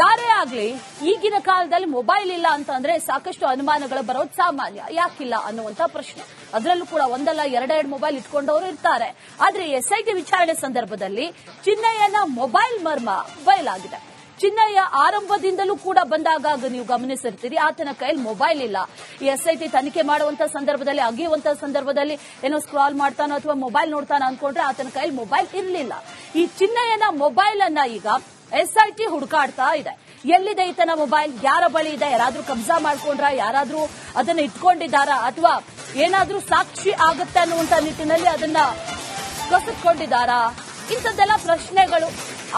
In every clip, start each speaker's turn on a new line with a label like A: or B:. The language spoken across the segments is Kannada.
A: ಯಾರೇ ಆಗ್ಲಿ, ಈಗಿನ ಕಾಲದಲ್ಲಿ ಮೊಬೈಲ್ ಇಲ್ಲ ಅಂತಂದ್ರೆ ಸಾಕಷ್ಟು ಅನುಮಾನಗಳು ಬರೋದು ಸಾಮಾನ್ಯ. ಯಾಕಿಲ್ಲ ಅನ್ನುವಂತ ಪ್ರಶ್ನೆ. ಅದರಲ್ಲೂ ಕೂಡ ಒಂದಲ್ಲ, ಎರಡೆರಡು ಮೊಬೈಲ್ ಇಟ್ಕೊಂಡವರು ಇರ್ತಾರೆ. ಆದ್ರೆ ಎಸ್ಐಟಿ ವಿಚಾರಣೆ ಸಂದರ್ಭದಲ್ಲಿ ಚಿನ್ನಯ್ಯನ ಮೊಬೈಲ್ ಮರ್ಮ ಬಯಲಾಗಿದೆ. ಚಿನ್ನಯ್ಯ ಆರಂಭದಿಂದಲೂ ಕೂಡ ಬಂದಾಗ ನೀವು ಗಮನಿಸಿರ್ತೀರಿ, ಆತನ ಕೈಯಲ್ಲಿ ಮೊಬೈಲ್ ಇಲ್ಲ. ಎಸ್ಐಟಿ ತನಿಖೆ ಮಾಡುವಂತ ಸಂದರ್ಭದಲ್ಲಿ, ಅಗಿಯುವಂತ ಸಂದರ್ಭದಲ್ಲಿ ಏನೋ ಸ್ಕ್ರಾಲ್ ಮಾಡ್ತಾನೋ ಅಥವಾ ಮೊಬೈಲ್ ನೋಡ್ತಾನೋ ಅನ್ಕೊಂಡ್ರೆ ಆತನ ಕೈಯಲ್ಲಿ ಮೊಬೈಲ್ ಇರಲಿಲ್ಲ. ಈ ಚಿನ್ನಯ್ಯನ ಮೊಬೈಲ್ ಅನ್ನ ಈಗ ಎಸ್ಐಟಿ ಹುಡುಕಾಡ್ತಾ ಇದೆ. ಎಲ್ಲಿದೆ ಈತನ ಮೊಬೈಲ್? ಯಾರ ಬಳಿ ಇದೆ? ಯಾರಾದ್ರೂ ಕಬ್ಜಾ ಮಾಡ್ಕೊಂಡ್ರ? ಯಾರಾದ್ರೂ ಅದನ್ನ ಇಟ್ಕೊಂಡಿದ್ದಾರಾ? ಅಥವಾ ಏನಾದ್ರೂ ಸಾಕ್ಷಿ ಆಗುತ್ತೆ ಅನ್ನುವಂತ ನಿಟ್ಟಿನಲ್ಲಿ ಅದನ್ನ ಕಸಿದ್ಕೊಂಡಿದ್ದಾರಾ? ಇಂಥದ್ದೆಲ್ಲ ಪ್ರಶ್ನೆಗಳು.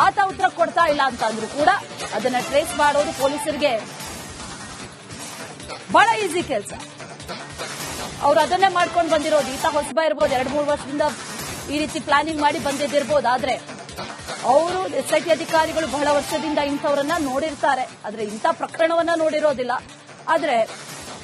A: ಆತ ಉತ್ತರ ಕೊಡ್ತಾ ಇಲ್ಲ ಅಂತ ಅಂದ್ರೂ ಕೂಡ ಅದನ್ನ ಟ್ರೇಸ್ ಮಾಡೋದು ಪೊಲೀಸರಿಗೆ ಬಹಳ ಈಸಿ ಕೆಲಸ. ಅವ್ರು ಅದನ್ನೇ ಮಾಡ್ಕೊಂಡು ಬಂದಿರೋದು. ಈತ ಹೊಸಬ ಇರ್ಬೋದು. ಎರಡು, ಮೂರು ವರ್ಷದಿಂದ ಈ ರೀತಿ ಪ್ಲಾನಿಂಗ್ ಮಾಡಿ ಬಂದಿದ್ದಿರ್ಬೋದು. ಆದ್ರೆ ಅವರು ಎಸ್ಐಟಿ ಅಧಿಕಾರಿಗಳು ಬಹಳ ವರ್ಷದಿಂದ ಇಂಥವರನ್ನ ನೋಡಿರ್ತಾರೆ. ಆದ್ರೆ ಇಂಥ ಪ್ರಕರಣವನ್ನ ನೋಡಿರೋದಿಲ್ಲ. ಆದ್ರೆ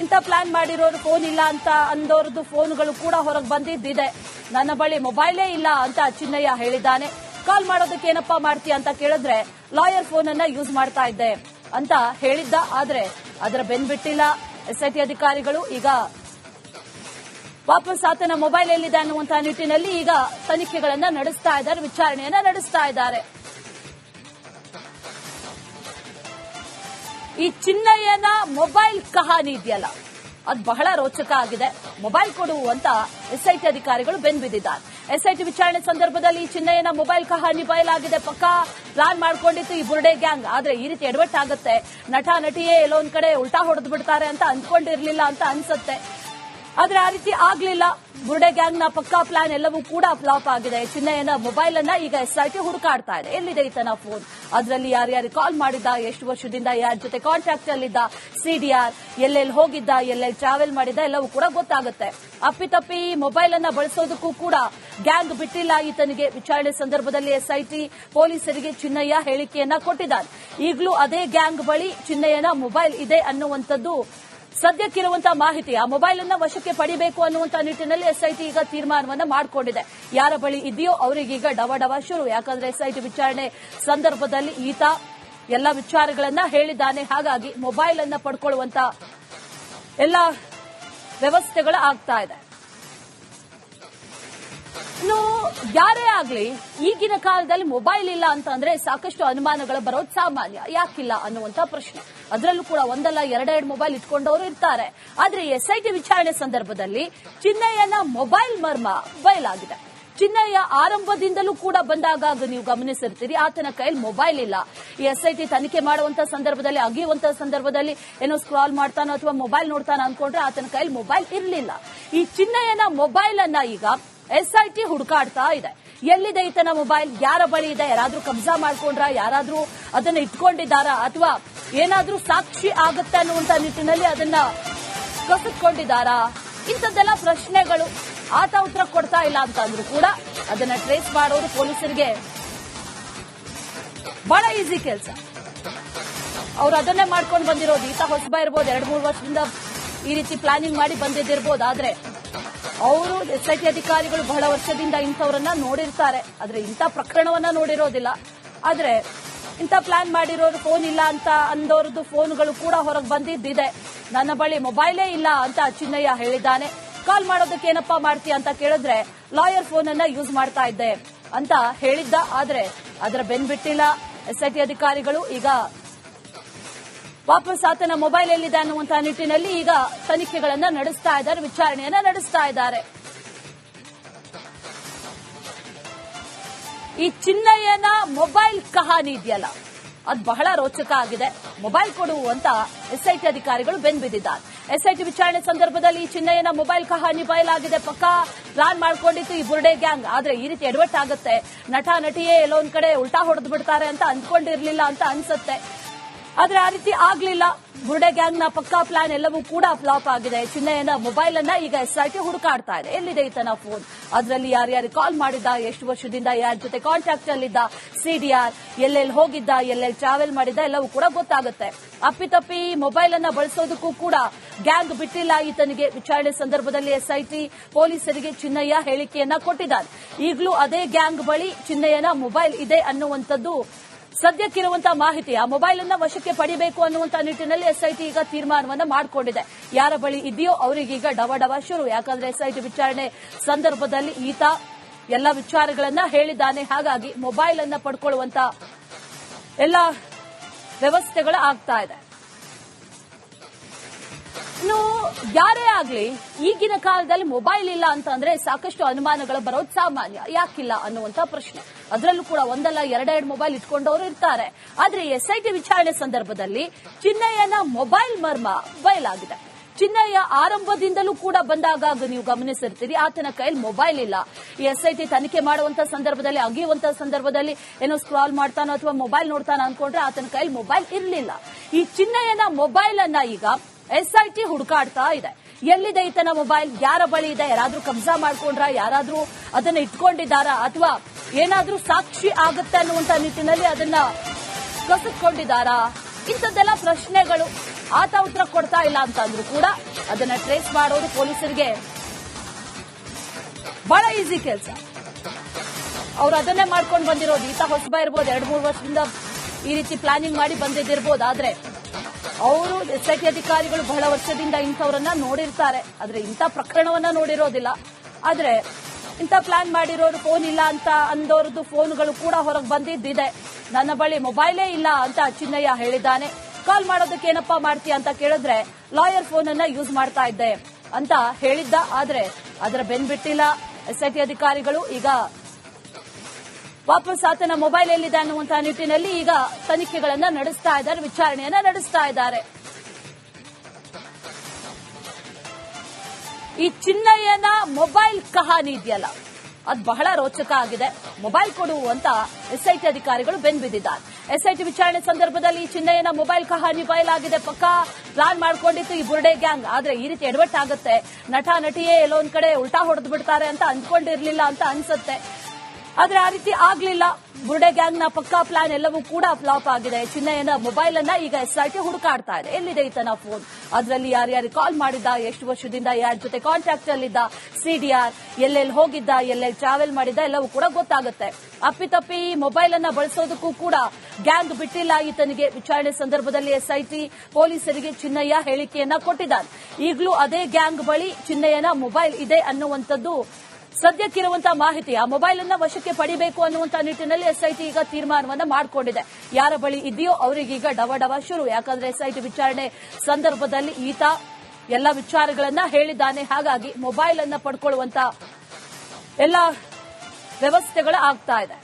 A: ಇಂಥ ಪ್ಲಾನ್ ಮಾಡಿರೋರು ಫೋನ್ ಇಲ್ಲ ಅಂತ ಅಂದವರದ್ದು ಫೋನ್ಗಳು ಕೂಡ ಹೊರಗೆ ಬಂದಿದ್ದಿದೆ. ನನ್ನ ಬಳಿ ಮೊಬೈಲೇ ಇಲ್ಲ ಅಂತ ಚಿನ್ನಯ್ಯ ಹೇಳಿದ್ದಾನೆ. ಕಾಲ್ ಮಾಡೋದಕ್ಕೆ ಏನಪ್ಪಾ ಮಾಡ್ತೀಯ ಅಂತ ಕೇಳಿದ್ರೆ ಲಾಯರ್ ಫೋನ್ ಅನ್ನ ಯೂಸ್ ಮಾಡ್ತಾ ಇದ್ದೆ ಅಂತ ಹೇಳಿದ್ದ. ಆದ್ರೆ ಅದರ ಬೆನ್ಬಿಟ್ಟಿಲ್ಲ. ಎಸ್ಐಟಿ ಅಧಿಕಾರಿಗಳು ಈಗ ವಾಪಸ್ ಆತನ ಮೊಬೈಲ್ ಎಲ್ಲಿದೆ ಅನ್ನುವಂತಹ ನಿಟ್ಟಿನಲ್ಲಿ ಈಗ ತನಿಖೆಗಳನ್ನ ನಡೆಸ್ತಾ ಇದ್ದಾರೆ, ವಿಚಾರಣೆಯನ್ನ ನಡೆಸ್ತಾ ಇದ್ದಾರೆ. ಈ ಚಿನ್ನಯ್ಯನ ಮೊಬೈಲ್ ಕಹಾನಿ ಇದೆಯಲ್ಲ? ಅದು ಬಹಳ ರೋಚಕ ಆಗಿದೆ. ಮೊಬೈಲ್ ಕೊಡು ಅಂತ ಎಸ್ಐಟಿ ಅಧಿಕಾರಿಗಳು ಬೆನ್ಬಿದ್ದಿದ್ದಾರೆ ಎಸ್ಐಟಿ ವಿಚಾರಣೆ ಸಂದರ್ಭದಲ್ಲಿ ಚಿನ್ನಯ್ಯನ ಮೊಬೈಲ್ ಕಹಾನಿ ಬಯಲಾಗಿದೆ. ಪಕ್ಕ ಪ್ಲಾನ್ ಮಾಡ್ಕೊಂಡಿತ್ತು ಈ ಬುರ್ಡೆ ಗ್ಯಾಂಗ್ ಆದ್ರೆ ಈ ರೀತಿ ಎಡವಟ್ ಆಗುತ್ತೆ ನಟ ನಟಿಯೇ ಎಲ್ಲೊಂದ್ ಕಡೆ ಉಲ್ಟಾ ಹೊಡೆದು ಬಿಡ್ತಾರೆ ಅಂತ ಅನ್ಕೊಂಡಿರ್ಲಿಲ್ಲ ಅಂತ ಅನ್ಸುತ್ತೆ. ಆದ್ರೆ ಆ ರೀತಿ ಆಗ್ಲಿಲ್ಲ. ಬುರ್ಡೆ ಗ್ಯಾಂಗ್ನ ಪಕ್ಕಾ ಪ್ಲಾನ್ ಎಲ್ಲವೂ ಕೂಡ ಫ್ಲಾಪ್ ಆಗಿದೆ. ಚಿನ್ನಯ್ಯನ ಮೊಬೈಲ್ ಅನ್ನ ಈಗ ಎಸ್ಐಟಿ ಹುಡುಕಾಡ್ತಾ ಇದೆ. ಎಲ್ಲಿದೆ ಈತನ ಫೋನ್ ಅದರಲ್ಲಿ ಯಾರ್ಯಾರು ಕಾಲ್ ಮಾಡಿದ್ದ? ಎಷ್ಟು ವರ್ಷದಿಂದ ಯಾರ ಜೊತೆ ಕಾಂಟ್ಯಾಕ್ಟ್ ಅಲ್ಲಿದ್ದ? ಸಿಡಿಆರ್ ಎಲ್ಲೆಲ್ಲಿ ಹೋಗಿದ್ದ? ಎಲ್ಲೆಲ್ಲಿ ಟ್ರಾವೆಲ್ ಮಾಡಿದ್ದ? ಎಲ್ಲವೂ ಕೂಡ ಗೊತ್ತಾಗುತ್ತೆ. ಅಪ್ಪಿತಪ್ಪಿ ಮೊಬೈಲ್ ಅನ್ನ ಬಳಸೋದಕ್ಕೂ ಕೂಡ ಗ್ಯಾಂಗ್ ಬಿಟ್ಟಿಲ್ಲ ಈತನಿಗೆ. ವಿಚಾರಣೆ ಸಂದರ್ಭದಲ್ಲಿ ಎಸ್ಐಟಿ ಪೊಲೀಸರಿಗೆ ಚಿನ್ನಯ್ಯ ಹೇಳಿಕೆಯನ್ನ ಕೊಟ್ಟಿದ್ದಾರೆ. ಈಗಲೂ ಅದೇ ಗ್ಯಾಂಗ್ ಬಳಿ ಚಿನ್ನಯ್ಯನ ಮೊಬೈಲ್ ಇದೆ ಅನ್ನುವಂಥದ್ದು ಸದ್ಯಕ್ಕಿರುವಂತಹ ಮಾಹಿತಿ, ಆ ಮೊಬೈಲ್ ಅನ್ನ ವಶಕ್ಕೆ ಪಡಿಬೇಕು ಅನ್ನುವಂತಹ ನಿಟ್ಟಿನಲ್ಲಿ ಎಸ್ಐಟಿ ಈಗ ತೀರ್ಮಾನವನ್ನ ಮಾಡಿಕೊಂಡಿದೆ. ಯಾರ ಬಳಿ ಇದೆಯೋ ಅವರಿಗೀಗ ಡವ ಡವ ಶುರು. ಯಾಕಂದ್ರೆ ಎಸ್ಐಟಿ ವಿಚಾರಣೆ ಸಂದರ್ಭದಲ್ಲಿ ಈತ ಎಲ್ಲ ವಿಚಾರಗಳನ್ನ ಹೇಳಿದ್ದಾನೆ. ಹಾಗಾಗಿ ಮೊಬೈಲ್ ಅನ್ನ ಪಡ್ಕೊಳ್ಳುವಂತ ಎಲ್ಲ ವ್ಯವಸ್ಥೆಗಳು ಆಗ್ತಾ ಇದೆ. ಇನ್ನು ಯಾರೇ ಆಗ್ಲಿ, ಈಗಿನ ಕಾಲದಲ್ಲಿ ಮೊಬೈಲ್ ಇಲ್ಲ ಅಂತಂದ್ರೆ ಸಾಕಷ್ಟು ಅನುಮಾನಗಳು ಬರೋದು ಸಾಮಾನ್ಯ. ಯಾಕಿಲ್ಲ ಅನ್ನುವಂತ ಪ್ರಶ್ನೆ. ಅದರಲ್ಲೂ ಕೂಡ ಒಂದಲ್ಲ, ಎರಡೆರಡು ಮೊಬೈಲ್ ಇಟ್ಕೊಂಡವರು ಇರ್ತಾರೆ. ಆದ್ರೆ ಎಸ್ಐಟಿ ವಿಚಾರಣೆ ಸಂದರ್ಭದಲ್ಲಿ ಚಿನ್ನಯ್ಯನ ಮೊಬೈಲ್ ಮರ್ಮ ಬಯಲಾಗಿದೆ. ಚಿನ್ನಯ್ಯ ಆರಂಭದಿಂದಲೂ ಕೂಡ ಬಂದಾಗ ನೀವು ಗಮನಿಸಿರ್ತೀರಿ, ಆತನ ಕೈಯಲ್ಲಿ ಮೊಬೈಲ್ ಇಲ್ಲ. ಈ ಎಸ್ಐಟಿ ತನಿಖೆ ಮಾಡುವಂತ ಸಂದರ್ಭದಲ್ಲಿ, ಅಗಿಯುವಂತ ಸಂದರ್ಭದಲ್ಲಿ ಏನೋ ಸ್ಕ್ರಾಲ್ ಮಾಡ್ತಾನೋ ಅಥವಾ ಮೊಬೈಲ್ ನೋಡ್ತಾನೋ ಅನ್ಕೊಂಡ್ರೆ ಆತನ ಕೈಯಲ್ಲಿ ಮೊಬೈಲ್ ಇರಲಿಲ್ಲ. ಈ ಚಿನ್ನಯ್ಯನ ಮೊಬೈಲ್ ಅನ್ನ ಈಗ ಎಸ್ಐಟಿ ಹುಡುಕಾಡ್ತಾ ಇದೆ. ಎಲ್ಲಿದೆ ಈತನ ಮೊಬೈಲ್? ಯಾರ ಬಳಿ ಇದೆ? ಯಾರಾದ್ರೂ ಕಬ್ಜಾ ಮಾಡ್ಕೊಂಡ್ರ? ಯಾರಾದ್ರೂ ಅದನ್ನ ಇಟ್ಕೊಂಡಿದ್ದಾರಾ? ಅಥವಾ ಏನಾದ್ರೂ ಸಾಕ್ಷಿ ಆಗುತ್ತೆ ಅನ್ನುವಂತ ನಿಟ್ಟಿನಲ್ಲಿ ಅದನ್ನ ಕಸಿದ್ಕೊಂಡಿದ್ದಾರಾ? ಇಂಥದ್ದೆಲ್ಲ ಪ್ರಶ್ನೆಗಳು. ಆತ ಉತ್ತರ ಕೊಡ್ತಾ ಇಲ್ಲ ಅಂತ ಅಂದ್ರೂ ಕೂಡ ಅದನ್ನ ಟ್ರೇಸ್ ಮಾಡೋದು ಪೊಲೀಸರಿಗೆ ಬಹಳ ಈಸಿ ಕೆಲಸ. ಅವ್ರು ಅದನ್ನೇ ಮಾಡ್ಕೊಂಡು ಬಂದಿರೋದು. ಈತ ಹೊಸಬ ಇರ್ಬೋದು. ಎರಡು, ಮೂರು ವರ್ಷದಿಂದ ಈ ರೀತಿ ಪ್ಲಾನಿಂಗ್ ಮಾಡಿ ಬಂದಿದ್ದಿರ್ಬೋದು. ಆದ್ರೆ ಅವರು ಎಸ್ ಟಿ ಅಧಿಕಾರಿಗಳು ಬಹಳ ವರ್ಷದಿಂದ ಇಂಥವರನ್ನ ನೋಡಿರ್ತಾರೆ. ಆದ್ರೆ ಇಂಥ ಪ್ರಕರಣವನ್ನ ನೋಡಿರೋದಿಲ್ಲ. ಆದ್ರೆ ಇಂಥ ಪ್ಲಾನ್ ಮಾಡಿರೋರು ಫೋನ್ ಇಲ್ಲ ಅಂತ ಅಂದವರದ್ದು ಫೋನ್ಗಳು ಕೂಡ ಹೊರಗೆ ಬಂದಿದ್ದಿದೆ. ನನ್ನ ಬಳಿ ಮೊಬೈಲೇ ಇಲ್ಲ ಅಂತ ಚಿನ್ನಯ್ಯ ಹೇಳಿದ್ದಾನೆ. ಕಾಲ್ ಮಾಡೋದಕ್ಕೆ ಏನಪ್ಪಾ ಮಾಡ್ತೀಯ ಅಂತ ಕೇಳಿದ್ರೆ ಲಾಯರ್ ಫೋನ್ ಅನ್ನ ಯೂಸ್ ಮಾಡ್ತಾ ಇದ್ದೆ ಅಂತ ಹೇಳಿದ್ದ. ಆದ್ರೆ ಅದರ ಬೆನ್ ಬಿಟ್ಟಿಲ್ಲ. ಎಸ್ಐಟಿ ಅಧಿಕಾರಿಗಳು ಈಗ ವಾಪಸ್ ಆತನ ಮೊಬೈಲ್ ಎಲ್ಲಿದೆ ಅನ್ನುವಂತಹ ನಿಟ್ಟಿನಲ್ಲಿ ಈಗ ತನಿಖೆಗಳನ್ನು ನಡೆಸ್ತಾ ಇದ್ದಾರೆ, ವಿಚಾರಣೆಯನ್ನ ನಡೆಸ್ತಾ ಇದ್ದಾರೆ. ಈ ಚಿನ್ನಯ್ಯನ ಮೊಬೈಲ್ ಕಹಾನಿ ಇದೆಯಲ್ಲ? ಅದು ಬಹಳ ರೋಚಕ ಆಗಿದೆ. ಮೊಬೈಲ್ ಕೊಡು ಅಂತ ಎಸ್ಐಟಿ ಅಧಿಕಾರಿಗಳು ಬೆನ್ಬಿದ್ದಿದ್ದಾರೆ ಎಸ್ಐಟಿ ವಿಚಾರಣೆ ಸಂದರ್ಭದಲ್ಲಿ ಈ ಚಿನ್ನಯ್ಯನ ಮೊಬೈಲ್ ಕಹಾನಿ ಬಯಲಾಗಿದೆ. ಪಕ್ಕ ಪ್ಲಾನ್ ಮಾಡ್ಕೊಂಡಿತ್ತು ಈ ಬುರ್ಡೆ ಗ್ಯಾಂಗ್ ಆದ್ರೆ ಈ ರೀತಿ ಎಡವಟ್ಟಾಗುತ್ತೆ. ನಟ, ನಟಿಯೇ ಎಲ್ಲೊಂದ್ ಕಡೆ ಉಲ್ಟಾ ಹೊಡೆದು ಬಿಡ್ತಾರೆ ಅಂತ ಅಂದ್ಕೊಂಡಿರ್ಲಿಲ್ಲ ಅಂತ ಅನ್ಸುತ್ತೆ. ಆದ್ರೆ ಆ ರೀತಿ ಆಗ್ಲಿಲ್ಲ. ಬುರ್ಡೆ ಗ್ಯಾಂಗ್ನ ಪಕ್ಕಾ ಪ್ಲಾನ್ ಎಲ್ಲವೂ ಕೂಡ ಫ್ಲಾಪ್ ಆಗಿದೆ. ಚಿನ್ನಯ್ಯನ ಮೊಬೈಲ್ ಅನ್ನ ಈಗ ಎಸ್ಐಟಿ ಹುಡುಕಾಡ್ತಾ ಇದೆ. ಎಲ್ಲಿದೆ ಈತನ ಫೋನ್ ಅದರಲ್ಲಿ ಯಾರ್ಯಾರು ಕಾಲ್ ಮಾಡಿದ್ದ? ಎಷ್ಟು ವರ್ಷದಿಂದ ಯಾರ ಜೊತೆ ಕಾಂಟ್ಯಾಕ್ಟ್ ಅಲ್ಲಿದ್ದ? ಸಿಡಿಆರ್ ಎಲ್ಲೆಲ್ಲಿ ಹೋಗಿದ್ದ? ಎಲ್ಲೆಲ್ಲಿ ಟ್ರಾವೆಲ್ ಮಾಡಿದ್ದ? ಎಲ್ಲವೂ ಕೂಡ ಗೊತ್ತಾಗುತ್ತೆ. ಅಪ್ಪಿತಪ್ಪಿ ಮೊಬೈಲ್ ಅನ್ನ ಬಳಸೋದಕ್ಕೂ ಕೂಡ ಗ್ಯಾಂಗ್ ಬಿಟ್ಟಿಲ್ಲ ಈತನಿಗೆ. ವಿಚಾರಣೆ ಸಂದರ್ಭದಲ್ಲಿ ಎಸ್ಐಟಿ ಪೊಲೀಸರಿಗೆ ಚಿನ್ನಯ್ಯ ಹೇಳಿಕೆಯನ್ನ ಕೊಟ್ಟಿದ್ದಾರೆ. ಈಗಲೂ ಅದೇ ಗ್ಯಾಂಗ್ ಬಳಿ ಚಿನ್ನಯ್ಯನ ಮೊಬೈಲ್ ಇದೆ ಅನ್ನುವಂಥದ್ದು ಸದ್ಯಕ್ಕಿರುವಂತ ಮಾಹಿತಿ ಆ ಮೊಬೈಲ್ ಅನ್ನ ವಶಕ್ಕೆ ಪಡಿಬೇಕು ಅನ್ನುವಂತ ನಿಟ್ಟಿನಲ್ಲಿ ಎಸ್ಐಟಿ ಈಗ ತೀರ್ಮಾನವನ್ನ ಮಾಡಿಕೊಂಡಿದೆ. ಯಾರ ಬಳಿ ಇದೆಯೋ ಅವರಿಗೀಗ ಡವ ಡವ ಶುರು. ಯಾಕಂದ್ರೆ ಎಸ್ಐಟಿ ವಿಚಾರಣೆ ಸಂದರ್ಭದಲ್ಲಿ ಈತ ಎಲ್ಲ ವಿಚಾರಗಳನ್ನ ಹೇಳಿದ್ದಾನೆ. ಹಾಗಾಗಿ ಮೊಬೈಲ್ ಅನ್ನ ಪಡ್ಕೊಳ್ಳುವಂತ ಎಲ್ಲ ವ್ಯವಸ್ಥೆಗಳು ಆಗ್ತಾ ಇದೆ. ಯಾರೇ ಆಗ್ಲಿ, ಈಗಿನ ಕಾಲದಲ್ಲಿ ಮೊಬೈಲ್ ಇಲ್ಲ ಅಂತಂದ್ರೆ ಸಾಕಷ್ಟು ಅನುಮಾನಗಳು ಬರೋದು ಸಾಮಾನ್ಯ. ಯಾಕಿಲ್ಲ ಅನ್ನುವಂತ ಪ್ರಶ್ನೆ. ಅದರಲ್ಲೂ ಕೂಡ ಒಂದಲ್ಲ, ಎರಡೆರಡು ಮೊಬೈಲ್ ಇಟ್ಕೊಂಡವರು ಇರ್ತಾರೆ. ಆದ್ರೆ ಎಸ್ಐಟಿ ವಿಚಾರಣೆ ಸಂದರ್ಭದಲ್ಲಿ ಚಿನ್ನಯ್ಯನ ಮೊಬೈಲ್ ಮರ್ಮ ಬಯಲಾಗಿದೆ. ಚಿನ್ನಯ್ಯ ಆರಂಭದಿಂದಲೂ ಕೂಡ ಬಂದಾಗ ನೀವು ಗಮನಿಸಿರ್ತೀರಿ, ಆತನ ಕೈಯಲ್ಲಿ ಮೊಬೈಲ್ ಇಲ್ಲ. ಎಸ್ಐಟಿ ತನಿಖೆ ಮಾಡುವಂತ ಸಂದರ್ಭದಲ್ಲಿ, ಅಗಿಯುವಂತ ಸಂದರ್ಭದಲ್ಲಿ ಏನೋ ಸ್ಕ್ರಾಲ್ ಮಾಡ್ತಾನೋ ಅಥವಾ ಮೊಬೈಲ್ ನೋಡ್ತಾನೋ ಅನ್ಕೊಂಡ್ರೆ ಆತನ ಕೈಯಲ್ಲಿ ಮೊಬೈಲ್ ಇರಲಿಲ್ಲ. ಈ ಚಿನ್ನಯ್ಯನ ಮೊಬೈಲ್ ಅನ್ನ ಈಗ ಎಸ್ಐಟಿ ಹುಡುಕಾಡ್ತಾ ಇದೆ. ಎಲ್ಲಿದೆ ಈತನ ಮೊಬೈಲ್? ಯಾರ ಬಳಿ ಇದೆ? ಯಾರಾದ್ರೂ ಕಬ್ಜಾ ಮಾಡ್ಕೊಂಡ್ರ? ಯಾರಾದ್ರೂ ಅದನ್ನ ಇಟ್ಕೊಂಡಿದ್ದಾರಾ? ಅಥವಾ ಏನಾದ್ರೂ ಸಾಕ್ಷಿ ಆಗುತ್ತೆ ಅನ್ನುವಂತ ನಿಟ್ಟಿನಲ್ಲಿ ಅದನ್ನ ಕಸಿದ್ಕೊಂಡಿದ್ದಾರಾ? ಇಂಥದ್ದೆಲ್ಲ ಪ್ರಶ್ನೆಗಳು ಆತ ಉತ್ತರ ಕೊಡ್ತಾ ಇಲ್ಲ ಅಂತಂದ್ರೂ ಕೂಡ ಅದನ್ನ ಟ್ರೇಸ್ ಮಾಡೋದು ಪೊಲೀಸರಿಗೆ ಬಹಳ ಈಸಿ ಕೆಲಸ. ಅವ್ರು ಅದನ್ನೇ ಮಾಡ್ಕೊಂಡು ಬಂದಿರೋದು. ಈತ ಹೊಸಬ ಇರ್ಬೋದು. ಎರಡು ಮೂರು ವರ್ಷದಿಂದ ಈ ರೀತಿ ಪ್ಲಾನಿಂಗ್ ಮಾಡಿ ಬಂದಿದ್ದಿರ್ಬೋದು. ಆದ್ರೆ ಅವರು ಎಸ್ ಐ ಟಿ ಅಧಿಕಾರಿಗಳು ಬಹಳ ವರ್ಷದಿಂದ ಇಂಥವರನ್ನ ನೋಡಿರ್ತಾರೆ. ಆದ್ರೆ ಇಂಥ ಪ್ರಕರಣವನ್ನ ನೋಡಿರೋದಿಲ್ಲ. ಆದ್ರೆ ಇಂಥ ಪ್ಲಾನ್ ಮಾಡಿರೋರು ಫೋನ್ ಇಲ್ಲ ಅಂತ ಅಂದೋರದ್ದು ಫೋನ್ಗಳು ಕೂಡ ಹೊರಗೆ ಬಂದಿದ್ದಿದೆ. ನನ್ನ ಬಳಿ ಮೊಬೈಲೇ ಇಲ್ಲ ಅಂತ ಚಿನ್ನಯ್ಯ ಹೇಳಿದ್ದಾನೆ. ಕಾಲ್ ಮಾಡೋದಕ್ಕೆ ಏನಪ್ಪಾ ಮಾಡ್ತೀಯ ಅಂತ ಕೇಳಿದ್ರೆ ಲಾಯರ್ ಫೋನ್ ಅನ್ನ ಯೂಸ್ ಮಾಡ್ತಾ ಇದ್ದೆ ಅಂತ ಹೇಳಿದ್ದ. ಆದ್ರೆ ಅದರ ಬೆನ್ ಬಿಟ್ಟಿಲ್ಲ. ಎಸ್ಐಟಿ ಅಧಿಕಾರಿಗಳು ಈಗ ವಾಪಸ್ ಆತನ ಮೊಬೈಲ್ ಎಲ್ಲಿದೆ ಅನ್ನುವಂತಹ ನಿಟ್ಟಿನಲ್ಲಿ ಈಗ ತನಿಖೆಗಳನ್ನು ನಡೆಸ್ತಾ ಇದ್ದಾರೆ, ವಿಚಾರಣೆಯನ್ನ ನಡೆಸ್ತಾ ಇದ್ದಾರೆ. ಈ ಚಿನ್ನಯ್ಯನ ಮೊಬೈಲ್ ಕಹಾನಿ ಇದೆಯಲ್ಲ, ಅದು ಬಹಳ ರೋಚಕ ಆಗಿದೆ. ಮೊಬೈಲ್ ಕೊಡು ಅಂತ ಎಸ್ಐಟಿ ಅಧಿಕಾರಿಗಳು ಬೆನ್ಬಿದ್ದಿದ್ದಾರೆ ಎಸ್ಐಟಿ ವಿಚಾರಣೆ ಸಂದರ್ಭದಲ್ಲಿ ಚಿನ್ನಯ್ಯನ ಮೊಬೈಲ್ ಕಹಾನಿ ಬಯಲಾಗಿದೆ. ಪಕ್ಕ ಪ್ಲಾನ್ ಮಾಡ್ಕೊಂಡಿತ್ತು ಈ ಬುರ್ಡೆ ಗ್ಯಾಂಗ್ ಆದ್ರೆ ಈ ರೀತಿ ಎಡವಟ್ಟಾಗುತ್ತೆ. ನಟ ನಟಿಯೇ ಎಲ್ಲೊಂದ್ ಕಡೆ ಉಲ್ಟಾ ಹೊಡೆದು ಬಿಡ್ತಾರೆ ಅಂತ ಅಂದ್ಕೊಂಡಿರ್ಲಿಲ್ಲ ಅಂತ ಅನ್ಸುತ್ತೆ. ಆದ್ರೆ ಆ ರೀತಿ ಆಗ್ಲಿಲ್ಲ. ಬುರ್ಡೆ ಗ್ಯಾಂಗ್ನ ಪಕ್ಕಾ ಪ್ಲಾನ್ ಎಲ್ಲವೂ ಕೂಡ ಫ್ಲಾಪ್ ಆಗಿದೆ. ಚಿನ್ನಯ್ಯನ ಮೊಬೈಲ್ ಅನ್ನ ಈಗ ಟಿ ಹುಡುಕಾಡ್ತಾ ಇದೆ. ಎಲ್ಲಿದೆ ಈತನ ಫೋನ್ ಅದರಲ್ಲಿ ಯಾರ್ಯಾರು ಕಾಲ್ ಮಾಡಿದ್ದ? ಎಷ್ಟು ವರ್ಷದಿಂದ ಯಾರ ಜೊತೆ ಕಾಂಟ್ಯಾಕ್ಟ್ ಅಲ್ಲಿದ್ದ? ಸಿಡಿಆರ್ ಎಲ್ಲೆಲ್ಲಿ ಹೋಗಿದ್ದ? ಎಲ್ಲೆಲ್ಲಿ ಟ್ರಾವೆಲ್ ಮಾಡಿದ್ದ? ಎಲ್ಲವೂ ಕೂಡ ಗೊತ್ತಾಗುತ್ತೆ. ಅಪ್ಪಿತಪ್ಪಿ ಈ ಮೊಬೈಲ್ ಅನ್ನ ಬಳಸೋದಕ್ಕೂ ಕೂಡ ಗ್ಯಾಂಗ್ ಬಿಟ್ಟಿಲ್ಲ ಈತನಿಗೆ. ವಿಚಾರಣೆ ಸಂದರ್ಭದಲ್ಲಿ ಎಸ್ಐಟಿ ಪೊಲೀಸರಿಗೆ ಚಿನ್ನಯ್ಯ ಹೇಳಿಕೆಯನ್ನ ಕೊಟ್ಟಿದ್ದಾರೆ. ಈಗಲೂ ಅದೇ ಗ್ಯಾಂಗ್ ಬಳಿ ಚಿನ್ನಯ್ಯನ ಮೊಬೈಲ್ ಇದೆ ಅನ್ನುವಂಥದ್ದು ಸದ್ಯಕ್ಕಿರುವಂತಹ ಮಾಹಿತಿ, ಆ ಮೊಬೈಲ್ ಅನ್ನ ವಶಕ್ಕೆ ಪಡಿಬೇಕು ಅನ್ನುವಂತಹ ನಿಟ್ಟಿನಲ್ಲಿ ಎಸ್ಐಟಿ ಈಗ ತೀರ್ಮಾನವನ್ನ ಮಾಡಿಕೊಂಡಿದೆ. ಯಾರ ಬಳಿ ಇದೆಯೋ ಅವರಿಗೀಗ ಡವ ಡವ ಶುರು. ಯಾಕಂದ್ರೆ ಎಸ್ಐಟಿ ವಿಚಾರಣೆ ಸಂದರ್ಭದಲ್ಲಿ ಈತ ಎಲ್ಲ ವಿಚಾರಗಳನ್ನ ಹೇಳಿದ್ದಾನೆ. ಹಾಗಾಗಿ ಮೊಬೈಲ್ ಅನ್ನ ಪಡ್ಕೊಳ್ಳುವಂತ ಎಲ್ಲ ವ್ಯವಸ್ಥೆಗಳು ಆಗ್ತಾ ಇದೆ.